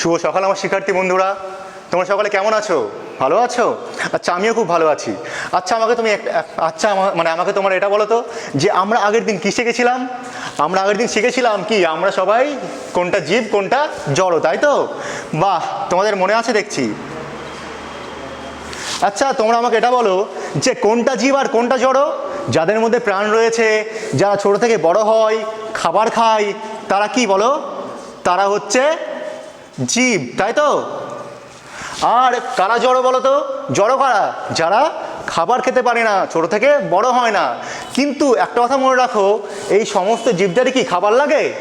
শুভ সকাল আমার শিক্ষার্থী বন্ধুরা। তোমরা সকালে কেমন আছো? ভালো আছো? আচ্ছা আমিও খুব ভালো আছি। আচ্ছা আমাকে তুমি আচ্ছা মানে আমাকে তোমার এটা বলো তো, যে আমরা আগের দিন কী শিখেছিলাম আমরা আগের দিন শিখেছিলাম কি? আমরা সবাই কোনটা জীব, কোনটা জড়ো, তাই তো? বাহ, তোমাদের মনে আছে দেখছি। আচ্ছা তোমরা আমাকে এটা বলো, যে কোনটা জীব আর কোনটা জড়ো? যাদের মধ্যে প্রাণ রয়েছে, যারা ছোট থেকে বড় হয়, খাবার খায়, তারা কি বলো? তারা হচ্ছে জীব, তাই তো? আর কারা জড়ো বলো তো? জড়ো কারা? যারা খাবার খেতে পারে না, ছোট থেকে বড় হয় না। কিন্তু একটা কথা মনে রাখো, এই সমস্ত জীবদেরই কি খাবার লাগে?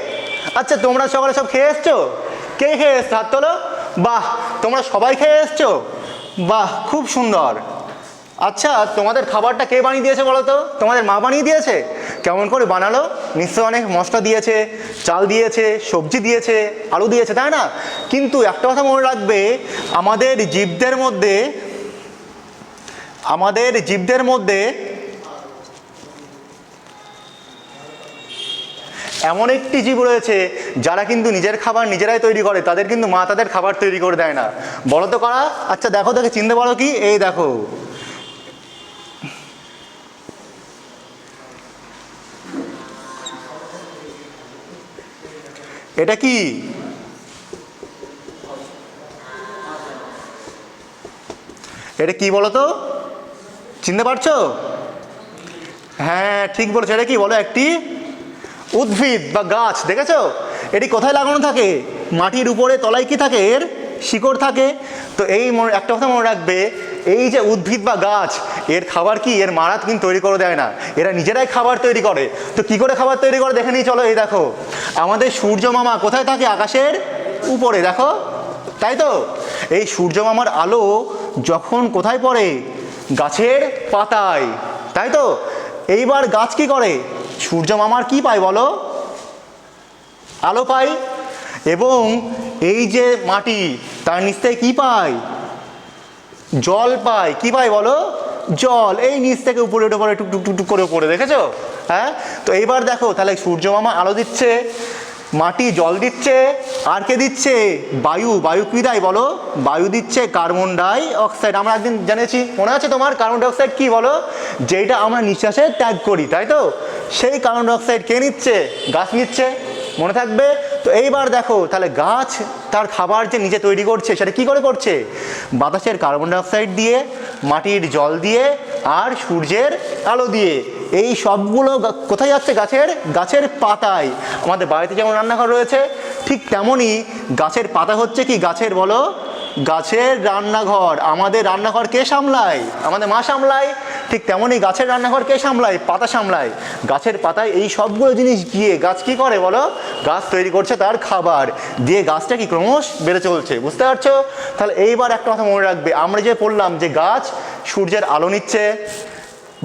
আচ্ছা তোমরা সকালে সব খেয়ে এসছো? কে খেয়ে এসছো? হাত তোলো। বাহ, তোমরা সবাই খেয়ে এসছো? বাহ, খুব সুন্দর। আচ্ছা তোমাদের খাবারটা কে বানিয়ে দিয়েছে বলো তো? তোমাদের মা বানিয়ে দিয়েছে? কেমন করে বানালো? নিশ্চয় অনেক মশলা দিয়েছে, চাল দিয়েছে, সবজি দিয়েছে, আলু দিয়েছে, তাই না? কিন্তু একটা কথা মনে রাখবে, আমাদের জীবদের মধ্যে, আমাদের জীবদের মধ্যে এমন একটি জীব রয়েছে, যারা কিন্তু নিজের খাবার নিজেরাই তৈরি করে, তাদের কিন্তু মা তাদের খাবার তৈরি করে দেয় না। বলো তো করা? আচ্ছা দেখো, দেখে চিনতে পারো কি? এই দেখো। এটা কি? এটা কি বলো তো চিনতে পারছ? হ্যাঁ ঠিক বলেছ। এটা কি বলো? একটি উদ্ভিদ বা গাছ, দেখেছ? এটি কোথায় লাগানো থাকে? মাটির উপরে, তলায় কি থাকে? এর শিকড় থাকে। তো এই একটা কথা মনে রাখবে, এই যে উদ্ভিদ বা গাছ, এর খাবার কি? এর মারাত কিন্তু তৈরি করে দেয় না। এরা নিজেরাই খাবার তৈরি করে। তো কি করে খাবার তৈরি করে? দেখে নিই চলো, এই দেখো। আমাদের সূর্য মামা কোথায় থাকে? আকাশের উপরে, দেখো। তাই তো? এই সূর্য মামার আলো যখন কোথায় পড়ে? গাছের পাতায়। তাই তো? এইবার গাছ কি করে? সূর্য মামার কি পায় বলো? আলো পাই এবং এই যে মাটি, তার নিচ থেকে কি পায়? জল পায়। কি পায় বলো? জল, এই নিচ থেকে উপরে উঠে পড়ে টুক টুক টুক করে পড়ে, দেখেছ? হ্যাঁ? তো এইবার দেখো, তাহলে সূর্য মামা আলো দিচ্ছে, মাটি জল দিচ্ছে, আর কে দিচ্ছে? বায়ু বায়ু কি দেয় বলো? বায়ু দিচ্ছে কার্বন ডাই অক্সাইড। আমরা একদিন জেনেছি মনে আছে তোমার? কার্বন ডাই অক্সাইড কি বলো? যেটা আমরা নিঃশ্বাসে ত্যাগ করি, তাই তো? সেই কার্বন ডাই অক্সাইড কে নিচ্ছে? গাছ নিচ্ছে, মনে থাকবে? তো এইবার দেখো, তাহলে গাছ তার খাবার যে নিজে তৈরি করছে, সেটা কি করে করছে? বাতাসের কার্বন ডাইঅক্সাইড দিয়ে, মাটির জল দিয়ে আর সূর্যের আলো দিয়ে। এই সবগুলো কোথায় যাচ্ছে গাছের? গাছের পাতায়। আমাদের বাড়িতে যেমন রান্নাঘর রয়েছে, ঠিক তেমনই গাছের পাতা হচ্ছে কি গাছের বলো? গাছের রান্নাঘর। আমাদের রান্নাঘর কে সামলায়? আমাদের মা সামলায়। ঠিক তেমনই গাছের রান্নাঘর কে সামলায়? পাতা সামলায়। গাছের পাতায় এই সবগুলো জিনিস গিয়ে গাছ কি করে বলো? গাছ তৈরি করছে তার খাবার। দিয়ে গাছটা কি ক্রমশ বেড়ে চলছে, বুঝতে পারছ? তাহলে এইবার একটা কথা মনে রাখবে। আমরা যে পড়লাম যে গাছ সূর্যের আলো নিচ্ছে,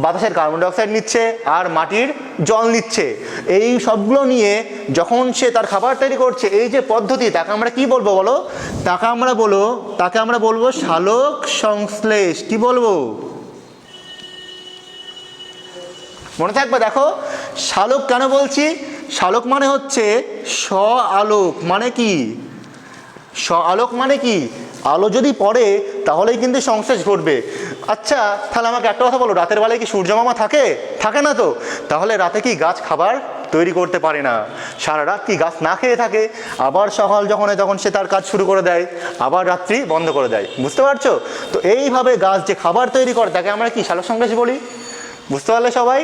বাতাসের কার্বন ডাইঅক্সাইড নিচ্ছে, আর মাটির জল নিচ্ছে। এই সবগুলো নিয়ে যখন সে তার খাবার তৈরি করছে, এই যে পদ্ধতি, তাকে আমরা কি বলব বলো? তাকে আমরা বলো, তাকে আমরা বলব শালক সংশ্লেষ। কি বলব? মনে থাকবে, দেখো, শালক কেন বলছি? শালক মানে হচ্ছে স্ব আলোক মানে কি? স্ব আলোক মানে কি? আলো যদি পড়ে, তাহলেই কিন্তু সংশ্লেষ ঘটবে। আচ্ছা তাহলে আমাকে একটা কথা বলো, রাতের বেলায় কি সূর্যমামা থাকে? থাকে না তো? তাহলে রাতে কি গাছ খাবার তৈরি করতে পারে না? সারা রাত কি গাছ না খেয়ে থাকে? আবার সকাল যখন তখন সে তার কাজ শুরু করে দেয়, আবার রাত্রি বন্ধ করে দেয়। বুঝতে পারছ? তো এইভাবে গাছ যে খাবার তৈরি করে, তাকে আমরা কি সালোক সংশ্লেষ বলি? বুঝতে পারলে সবাই?